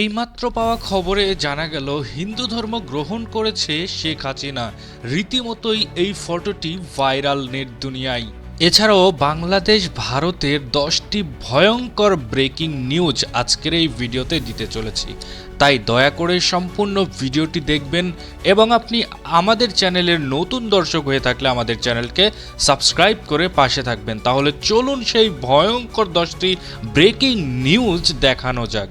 এইমাত্র পাওয়া খবরে জানা গেল, হিন্দু ধর্ম গ্রহণ করেছে শেখ হাসিনা। রীতিমতোই এই ফটোটি ভাইরাল নেট দুনিয়ায়। এছাড়াও বাংলাদেশ, ভারতের দশটি ভয়ঙ্কর ব্রেকিং নিউজ আজকের এই ভিডিওতে দিতে চলেছি। তাই দয়া করে সম্পূর্ণ ভিডিওটি দেখবেন এবং আপনি আমাদের চ্যানেলের নতুন দর্শক হয়ে থাকলে আমাদের চ্যানেলকে সাবস্ক্রাইব করে পাশে থাকবেন। তাহলে চলুন সেই ভয়ঙ্কর দশটি ব্রেকিং নিউজ দেখানো যাক।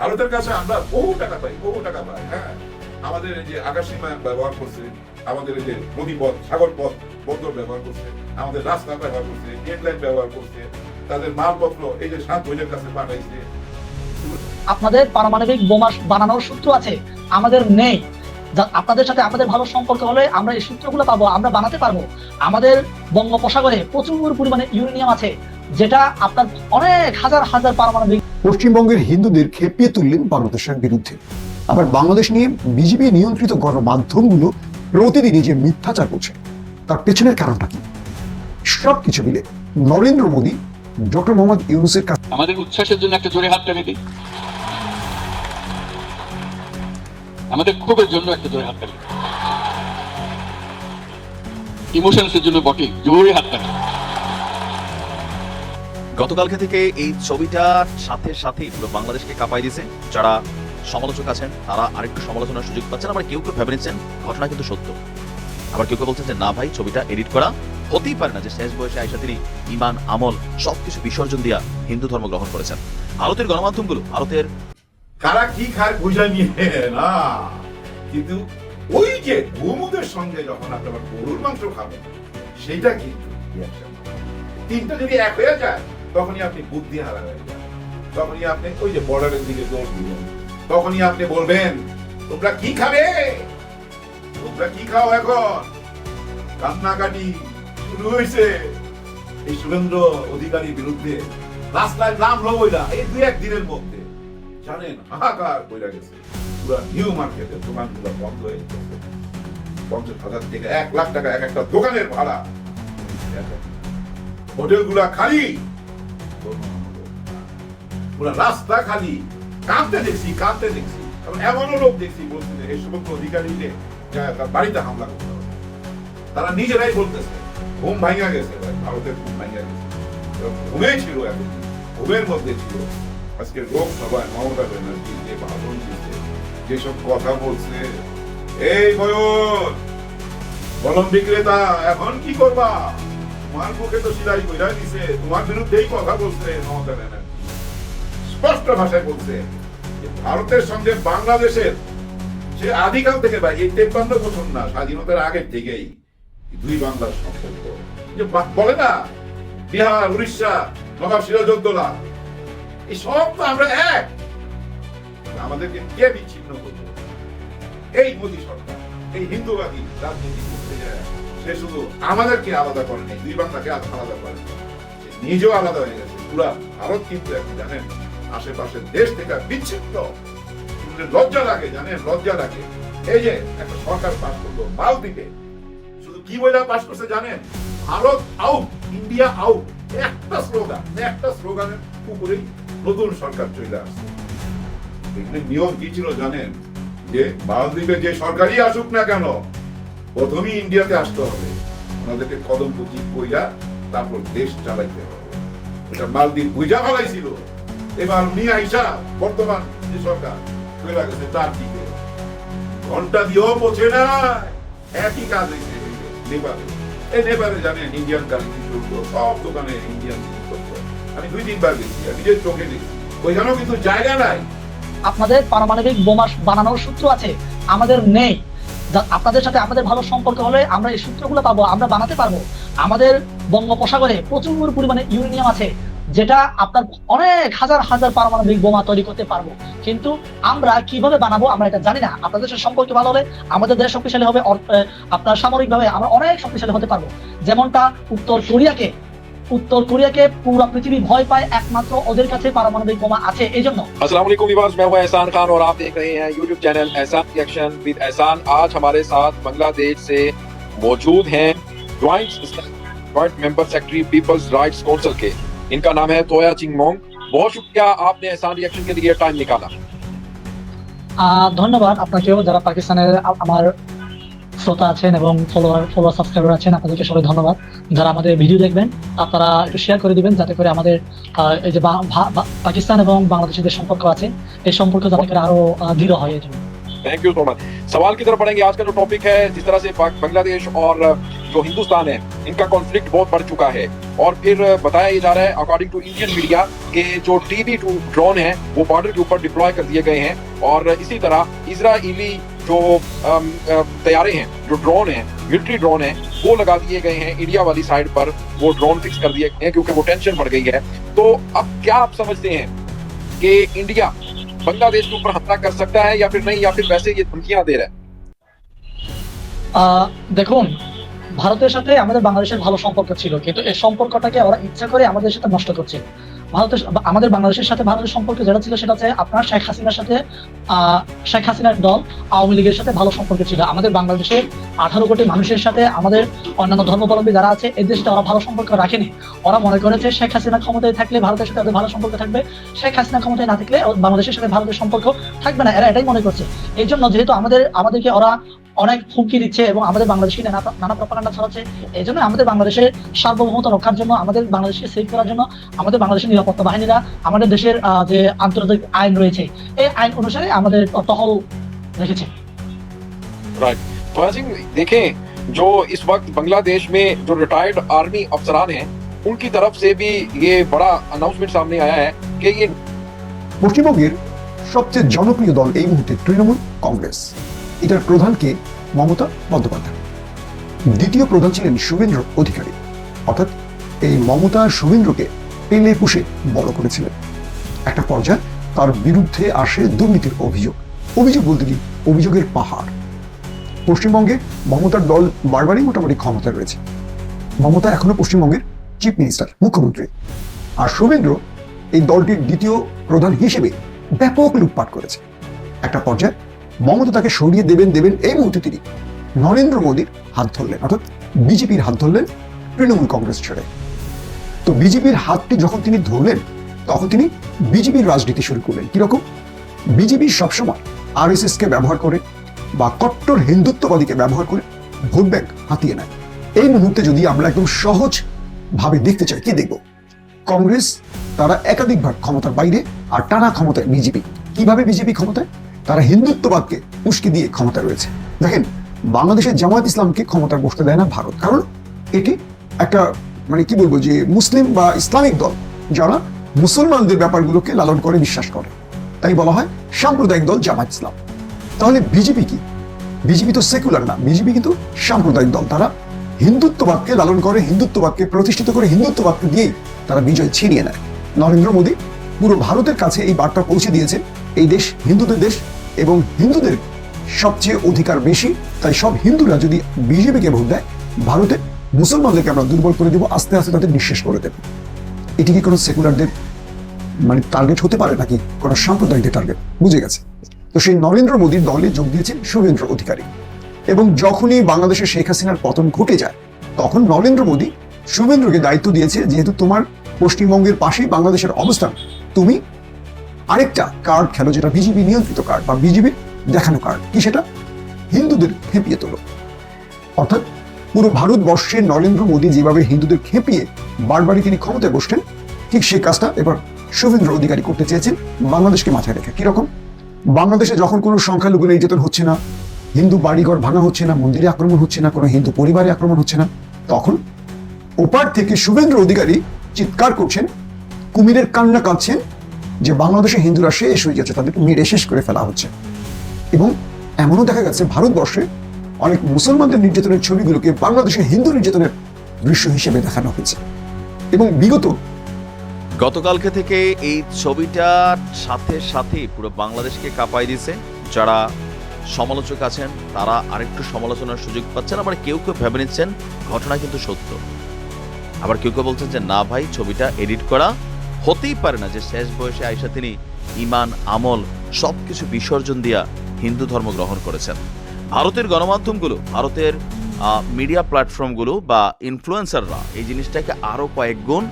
ভারতের কাছে আমরা বহু টাকা পাই, বহু টাকা পাই হ্যাঁ। আমাদের এই যে আকাশসীমা ব্যবহার করছে, আমাদের এই যে নদীপথ সাগর পথ বন্দর ব্যবহার করছে, আমাদের রাস্তা ব্যবহার করছে গেট লাইন ব্যবহার করছে, তাদের মালপত্র এই যে সাত বইয়ের কাছে পাঠাইছে। আপনাদের পারমাণবিক বোমা বানানোর সূত্র আছে, আমাদের নেই। আপনাদের সাথে আমাদের ভালো সম্পর্ক হলে আমরা এই সূত্রগুলো পাবো, আমরা বানাতে পারব। আমাদের বঙ্গোপসাগরে প্রচুর পরিমাণে ইউরেনিয়াম আছে, যেটা আপনার অনেক হাজার হাজার পারমাণবিক পশ্চিমবঙ্গের হিন্দুদের খেপিয়ে তুললেন ভারতের বিরুদ্ধে। আবার বাংলাদেশ নিয়ে বিজেপি নিয়ন্ত্রিত গণমাধ্যমগুলো প্রতিদিনই যে মিথ্যাচার করছে, তার পেছনের কারণটা কি? সব কিছু মিলে নরেন্দ্র মোদী, ডক্টর মোহাম্মদ ইউনুসের কাছে আমাদের উচ্ছ্বাসের জন্য একটা জোরে হাততালি দিই আমাদের ক্ষোভের জন্য একটা জোরে হাততালি ইমোশনসের জন্য বটে, জোরে হাততালি গতকালকে থেকে এই ছবিটার সাথে সাথেই পুরো বাংলাদেশকে কাঁপাই দিয়েছে। যারা সমালোচক আছেন, তারা আরেকটু সমালোচনার সুযোগ পাচ্ছেন, আবার কেউ কেউ ভেবে নিচ্ছেন ঘটনা কিন্তু সত্য। আবার কেউ কেউ বলছেন যে, না ভাই, ছবিটা এডিট করা হতেই পারে না। যে শেষ বয়সে আইসা তিনি ইমান, আমল, সবকিছু বিসর্জন দিয়া হিন্দু ধর্ম গ্রহণ করেছেন। ভারতের গণমাধ্যমগুলো, ভারতের কারা কি খায় বুঝা নিয়ে না। কিন্তু ওই যে ভূমুদের সঙ্গে যখন আপনি আবার গরুর মাংস খাবেন সেটা কিন্তু তিনটা যদি এক হয়ে যায় তখনই আপনি বুদ্ধি হারা হয়ে যান তখনই আপনি ওই যে বর্ডারের দিকে দৌড় দিবেন। তখনই আপনি বলবেন, তোমরা কি খাবে? তোমরা কি খাও এখন? কান্নাকাটি শুরু হয়েছে এই সুরেন্দ্র অধিকারীর বিরুদ্ধে রাস্তায় নাম লবইলা এই দুই এক দিনের মধ্যে। জানেন, হাহাকার বইরা গেছে। পুরা নিউ মার্কেটের দোকানগুলো বন্ধ হয়ে গেছে। পঞ্চাশ হাজার থেকে এক লাখ টাকা এক একটা দোকানের ভাড়া। হোটেলগুলা খালি। রাস্তা খালি দেখছি দেখছি। এমনও লোক দেখছি যে এই সমস্ত বাড়িতে হামলা করতে হবে। তারা নিজেরাই বলতেছে, ঘুম ভাঙা গেছে ভারতের ঘুম ভাঙা গেছে। ঘুমে ছিল এতদিন, ঘুমের মধ্যে ছিল। আজকে লোকসভায় মমতা ব্যানার্জি, যে ভাষণ দিচ্ছে যেসব কথা বলছে, এই বয়স কলম বিক্রেতা, এখন কি করবা? তোমার মুখে তো সিলাই কইরা দিছে তোমার বিরুদ্ধেই কথা বলছে মমতা ব্যানার্জি স্পষ্ট ভাষায় বলছে ভারতের সঙ্গে বাংলাদেশের সে আদিকাল থেকে ভাই এই তেপ্পান্ন বছর না স্বাধীনতার আগের থেকেই দুই বাংলার সম্পর্ক যে বলে না বিহার উড়িষ্যা নবাব সিরাজউদ্দৌলা এই সব তো আমরা এক আমাদেরকে কে বিচ্ছিন্ন করবে এই মোদী সরকার, এই হিন্দুবাদী রাজনীতি করতে যায়। সে শুধু আমাদেরকে আলাদা করে নেই, দুই বাংলাকে আলাদা করে নাই। সে নিজেও আলাদা হয়ে গেছে। পুরা ভারত কিন্তু এখন জানেন, আশেপাশের দেশ থেকে বিচ্ছিন্ন। লজ্জা লাগে, জানেন, লজ্জা লাগে। এই যে একটা সরকার পাশ করল, মালদ্বীপে। শুধু কি বলে পাশ করছে জানেন? ভারত আউট ইন্ডিয়া আউট একটা স্লোগান একটা স্লোগানের উপরেই নতুন সরকার চলে আসছে। নিয়ম কি ছিল জানেন? যে মালদ্বীপে যে সরকারই আসুক না কেন প্রথমেই ইন্ডিয়াতে আসতে হবে। ওনাদেরকে কদম পুঁজি কইরা তারপর দেশ চালাইতে হবে। এটা মালদ্বীপ বুঝা ফেলাইছিল এবার নিয়ে আইসা বর্তমান যে সরকার চলে গেছে তার দিকে। ঘণ্টা দিয়েও পৌঁছে না একই কাজ হয়েছে নেপালে। এই নেপালে জানেন ইন্ডিয়ান কারেন্সি চলতো, সব দোকানে ইন্ডিয়ান জিনিসপত্র আমি দুই তিনবার গেছি, আমি নিজের চোখে দেখছি। ওইখানেও কিন্তু জায়গা নাই। আপনাদের পারমাণবিক বোমা বানানোর সূত্র আছে, আমাদের নেই। যা- আপনাদের সাথে আমাদের ভালো সম্পর্ক হলে আমরা এই সূত্রগুলো পাবো, আমরা বানাতে পারব। আমাদের বঙ্গোপসাগরে প্রচুর পরিমাণে ইউরেনিয়াম আছে, যেটা আপনার অনেক হাজার হাজার পারমাণবিক বোমা তৈরি করতে পারব। কিন্তু আমরা কীভাবে বানাবো আমরা এটা জানি না। আপনাদের সাথে সম্পর্ক ভালো হলে আমাদের দেশ শক্তিশালী হবে আপনার সামরিকভাবে আমরা অনেক শক্তিশালী হতে পারব। যেমনটা উত্তর কোরিয়াকে উত্তর কোরিয়াকে পুরো পৃথিবী ভয় পায় একমাত্র ওদের কাছে পারমাণবিক বোমা আছে এই জন্য अस्सलाम वालेकुम व्यूअर्स मैं हूं एहसान खान और आप देख रहे हैं YouTube channel Ehsan reaction with Ehsan आज हमारे साथ बांग्लादेश से मौजूद हैं joint joint member secretary people's rights council के इनका नाम है तोया चिंगमोंग बहुत शुक्रिया आपने एहसान रिएक्शन के लिए टाइम निकाला আহ, ধন্যবাদ আপনাকেও যারা পাকিস্তানের আ- আমার শ্রোতা আছেন এবং ফলোয়ার ফলোয়ার সাবস্ক্রাইবার আছেন আপনাদেরকে সবাই ধন্যবাদ যারা আমাদের ভিডিও দেখবেন আপনারা একটু শেয়ার করে দিবেন যাতে করে আমাদের আহ, এই যে বা- ভা- ভা- পাকিস্তান এবং বাংলাদেশের যে সম্পর্ক আছে এই সম্পর্ক যাতে করে আরো আহ, দৃঢ় হয় এই জন্য थैंक यू सो मच सवाल की तरफ बढ़ेंगे आज का जो टॉपिक है जिस तरह से पाक- बांग्लादेश और जो हिंदुस्तान है इनका कॉन्फ्लिक्ट बहुत बढ़ चुका है और फिर बताया ये जा रहा है अकॉर्डिंग टू इंडियन मीडिया के जो टीबी टू ड्रोन है वो बॉर्डर के ऊपर डिप्लॉय कर दिए गए हैं और इसी तरह इसराइली जो अम, अ, तैयारे हैं जो ड्रोन है मिलिट्री ड्रोन है वो लगा दिए गए हैं इंडिया वाली साइड पर वो ड्रोन फिक्स कर दिए गए हैं क्योंकि वो टेंशन बढ़ गई है तो अब क्या आप समझते हैं कि इंडिया बांग्लादेश के ऊपर हमला कर सकता है या फिर नहीं या फिर वैसे ये धमकियां दे रहा है আহ, দেখুন ভারতের সাথে আমাদের বাংলাদেশের ভালো সম্পর্ক ছিল কিন্তু এই সম্পর্কটাকে ওরা ইচ্ছা করে আমাদের সাথে নষ্ট করছে ভারতের আমাদের বাংলাদেশের সাথে ভারতের সম্পর্ক যেটা ছিল সেটা হচ্ছে আপনার শেখ হাসিনার সাথে শেখ হাসিনার দল, আওয়ামী লীগের সাথে ভালো সম্পর্ক ছিল। আমাদের বাংলাদেশের আঠারো কোটি মানুষের সাথে আমাদের অন্যান্য ধর্মাবলম্বী যারা আছে, এদের সাথে ওরা ভালো সম্পর্ক রাখেনি। ওরা মনে করেছে শেখ হাসিনা ক্ষমতায় থাকলে ভারতের সাথে ওদের ভালো সম্পর্ক থাকবে। শেখ হাসিনা ক্ষমতায় না থাকলে বাংলাদেশের সাথে ভারতের সম্পর্ক থাকবে না, এরা এটাই মনে করছে। এই জন্য যেহেতু আমাদের, আমাদেরকে ওরা অনেক হুমকি দিচ্ছে এবং আমাদের বাংলাদেশকে নানা নানা প্রপাগান্ডা ছড়াচ্ছে এই জন্য আমাদের বাংলাদেশের সার্বভৌমতা রক্ষার জন্য আমাদের বাংলাদেশকে সেভ করার জন্য আমাদের বাংলাদেশের নিরাপত্তা বাহিনীরা আমাদের দেশের আহ, যে আন্তর্জাতিক আইন রয়েছে এই আইন অনুসারে আমাদের টহল রেখেছে तो सिंह देखें जो इस वक्त बांग्लादेश में जो रिटायर्ड आर्मी अफसरान हैं उनकी तरफ से भी ये बड़ा अनाउंसमेंट सामने आया है कि ये পশ্চিমবঙ্গের সবচেয়ে জনপ্রিয় দল এই মুহূর্তে তৃণমূল কংগ্রেস এটার প্রধানকে মমতা বন্দ্যোপাধ্যায়। দ্বিতীয় প্রধান ছিলেন শুভেন্দ্র অধিকারী। অর্থাৎ এই মমতা শুভেন্দ্রকে পেলে পুষে বড় করেছিলেন। একটা পর্যায়ে তার বিরুদ্ধে আসে দুর্নীতির অভিযোগ। অভিযোগ বলতে কি? অভিযোগের পাহাড়। পশ্চিমবঙ্গে মমতার দল বারবারই মোটামুটি ক্ষমতা রয়েছে। মমতা এখনও পশ্চিমবঙ্গের চিফ মিনিস্টার, মুখ্যমন্ত্রী। আর শুভেন্দ্র এই দলটির দ্বিতীয় প্রধান হিসেবে ব্যাপক লুটপাট করেছে। একটা পর্যায়ে মমতা তাকে সরিয়ে দেবেন দেবেন এই মুহূর্তে তিনি। নরেন্দ্র মোদীর হাত ধরলেন, অর্থাৎ বিজেপির হাত ধরলেন তৃণমূল কংগ্রেস ছেড়ে। তো বিজেপির হাতটি যখন তিনি ধরলেন, তখন তিনি বিজেপির রাজনীতি শুরু করলেন। কীরকম? বিজেপি সবসময় আর এস কে ব্যবহার করে বা কট্টর হিন্দুত্ববাদীকে ব্যবহার করে ভোট ব্যাংক হাতিয়ে নেয়। এই মুহূর্তে যদি আমরা একদম সহজ ভাবে দেখতে চাই, কি দেখব? কংগ্রেস তারা একাধিকবার ক্ষমতার বাইরে আর টানা ক্ষমতায় বিজেপি। কীভাবে বিজেপি ক্ষমতায়? তারা হিন্দুত্ববাদকে উস্কে দিয়ে ক্ষমতা রয়েছে। দেখেন, বাংলাদেশের জামায়াত ইসলামকে ক্ষমতায় বসতে দেয় না ভারত। কারণ এটি একটা মানে কি বলব যে, মুসলিম বা ইসলামিক দল, যারা মুসলমানদের ব্যাপারগুলোকে লালন করে, বিশ্বাস করে। তাই বলা হয় সাম্প্রদায়িক দল জামায়াত ইসলাম। তাহলে বিজেপি কি? বিজেপি তো সেকুলার না। বিজেপি কিন্তু সাম্প্রদায়িক দল। তারা হিন্দুত্ববাদকে লালন করে, হিন্দুত্ববাদকে প্রতিষ্ঠিত করে, হিন্দুত্ববাদকে দিয়েই তারা বিজয় ছিনিয়ে নেয়। নরেন্দ্র মোদী পুরো ভারতের কাছে এই বার্তা পৌঁছে দিয়েছে, এই দেশ, হিন্দুদের দেশ এবং হিন্দুদের সবচেয়ে অধিকার বেশি, তাই সব হিন্দুরা যদি বিজেপিকে ভোট দেয়, ভারতে মুসলমানদেরকে আমরা দুর্বল করে দেবো, আস্তে আস্তে তাদের নিঃশেষ করে দেবো। এটি কি কোনো সেকুলারদের মানে টার্গেট হতে পারে নাকি কোনো সাম্প্রদায়িকদের টার্গেট বুঝে গেছে। তো সেই নরেন্দ্র মোদীর দলে যোগ দিয়েছেন শুভেন্দ্র অধিকারী। এবং যখনই বাংলাদেশে শেখ হাসিনার পতন ঘটে যায়, তখন নরেন্দ্র মোদী শুভেন্দ্রকে দায়িত্ব দিয়েছে, যেহেতু তোমার পশ্চিমবঙ্গের পাশেই বাংলাদেশের অবস্থান, তুমি আরেকটা কার্ড খেলো যেটা বিজেপি নিয়ন্ত্রিত কার্ড বা বিজেপির দেখানো কার্ড কি সেটা? হিন্দুদের খেপিয়ে তোলো। অর্থাৎ পুরো ভারতবর্ষে নরেন্দ্র মোদী যেভাবে হিন্দুদের খেপিয়ে বারবারই তিনি ক্ষমতায় বসতেন ঠিক সেই কাজটা এবার শুভেন্দ্র অধিকারী করতে চেয়েছেন। বাংলাদেশকে মাথায় রেখে কীরকম বাংলাদেশে যখন কোনো সংখ্যালঘু নির্যাতন হচ্ছে না, হিন্দু বাড়িঘর ভাঙা হচ্ছে না, মন্দিরে আক্রমণ হচ্ছে না, কোনো হিন্দু পরিবারে আক্রমণ হচ্ছে না, তখন ওপার থেকে শুভেন্দ্র অধিকারী চিৎকার করছেন, কুমিরের কান্না কাঁদছেন যে বাংলাদেশে হিন্দুরা শেষ হয়ে যাচ্ছে তাদেরকে মেরে শেষ করে ফেলা হচ্ছে। এবং এমনও দেখা গেছে, ভারতবর্ষে অনেক মুসলমানদের নির্যাতনের ছবিগুলোকে বাংলাদেশের হিন্দু নির্যাতনের দৃশ্য হিসেবে দেখানো হয়েছে। এবং বিগত গতকালকে থেকে এই ছবিটার সাথে সাথে পুরো বাংলাদেশকে কাঁপাই দিছে যারা সমালোচক আছেন, তারা আরেকটু সমালোচনার সুযোগ পাচ্ছেন, আবার কেউ কেউ ভেবে নিচ্ছেন, ঘটনা কিন্তু সত্য। আবার কেউ কেউ বলছেন যে, না ভাই, ছবিটা এডিট করা হতেই পারে না যে শেষ বয়সে আইসা তিনি ইমান আমল, সবকিছু বিসর্জন দিয়া হিন্দু ধর্ম গ্রহণ করেছেন। ভারতের গণমাধ্যমগুলো, ভারতের মিডিয়া প্ল্যাটফর্মগুলো বা ইনফ্লুয়েন্সাররা এই জিনিসটাকে আরও কয়েক গুণ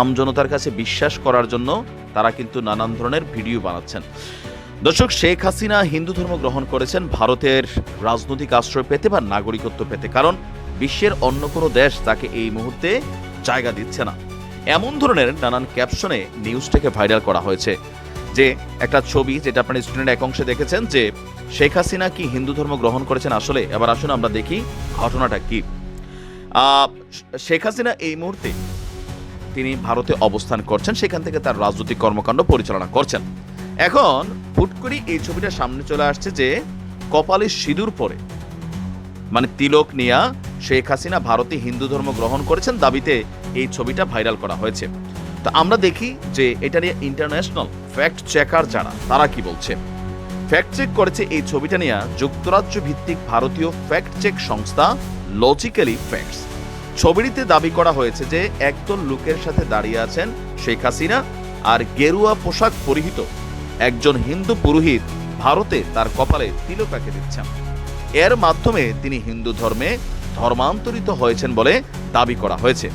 আমজনতার কাছে বিশ্বাস করার জন্য তারা কিন্তু নানান ধরনের ভিডিও বানাচ্ছেন। দর্শক, শেখ হাসিনা হিন্দু ধর্ম গ্রহণ করেছেন ভারতের রাজনৈতিক আশ্রয় পেতে বা নাগরিকত্ব পেতে, কারণ বিশ্বের অন্য কোনো দেশ তাকে এই মুহূর্তে জায়গা দিচ্ছে না। এমন ধরনের নানান ক্যাপশনে নিউজটাকে ভাইরাল করা হয়েছে। যে একটা ছবি যেটা আপনার স্টুডেন্ট এক অংশে দেখেছেন যে শেখ হাসিনা কি হিন্দু ধর্ম গ্রহণ করেছেন আসলে? এবার আসুন আমরা দেখি ঘটনাটা কি। শেখ হাসিনা এই মুহূর্তে তিনি ভারতে অবস্থান করছেন, সেখান থেকে তার রাজনৈতিক কর্মকাণ্ড পরিচালনা করছেন। এখন হুট করে এই ছবিটা সামনে চলে আসছে যে কপালে সিঁদুর পরে মানে তিলক নিয়া শেখ হাসিনা ভারতে হিন্দু ধর্ম গ্রহণ করেছেন, দাবিতে এই ছবিটা ভাইরাল করা হয়েছে। তো আমরা দেখি যে এটা নিয়ে ইন্টারন্যাশনাল ফ্যাক্ট চেকার যারা, তারা কি বলছে? ফ্যাক্ট চেক করেছে এই ছবিটা নিয়ে যুক্তরাজ্য ভিত্তিক ভারতীয় ফ্যাক্ট চেক সংস্থা লজিক্যালি ফ্যাক্টস ছবিটিতে দাবি করা হয়েছে যে একদল লোকের সাথে দাঁড়িয়ে আছেন শেখ হাসিনা আর গেরুয়া পোশাক পরিহিত একজন হিন্দু পুরোহিত ভারতে তার কপালে তিলক এঁকে দিচ্ছেন। এর মাধ্যমে তিনি হিন্দু ধর্মে ধর্মান্তরিত হয়েছেন বলে দাবি করা হয়েছে।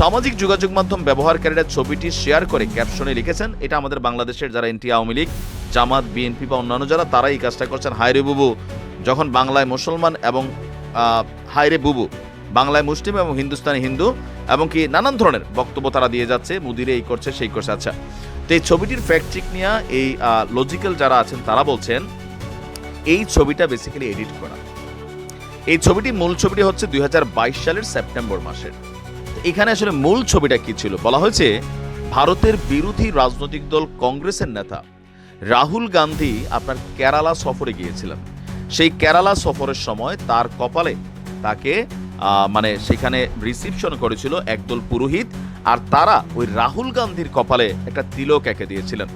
সামাজিক যোগাযোগ মাধ্যম ব্যবহারকারীরা ছবিটি শেয়ার করে ক্যাপশনে লিখেছেন, এটা আমাদের বাংলাদেশের যারা anti Awami League, Jamaat, BNP বা অন্যান্য যারা তারা এই কাজটা করছেন। হায়রে বুবু। যখন বাংলায় মুসলমান এবং হায়রে বুবু, বাংলায় মুসলিম এবং হিন্দুস্তানি হিন্দু এবং কি নানান ধরনের বক্তব্য তারা দিয়ে যাচ্ছে, মুদিরে এই করছে, সেই করছে আচ্ছা। তো এই ছবিটির ফ্যাক্ট চেক নিয়ে এই লজিক্যাল যারা আছেন, তারা বলছেন, এই ছবিটা বেসিক্যালি এডিট করা। এই ছবিটি মূল ছবিটি হচ্ছে দু হাজার বাইশ সালের সেপ্টেম্বর মাসের। এখানে আসলে মূল ছবিটা কি ছিল? বলা হয়েছে, ভারতের বিরোধী রাজনৈতিক দল কংগ্রেসের নেতা রাহুল গান্ধী আপনার কেরালা সফরে গিয়েছিলেন। সেই কেরালা সফরের সময় তার কপালে তাকে মানে সেখানে রিসিপশন করেছিল একদল পুরোহিত, আর তারা ওই রাহুল গান্ধীর কপালে একটা তিলক এঁকে দিয়েছিলেন।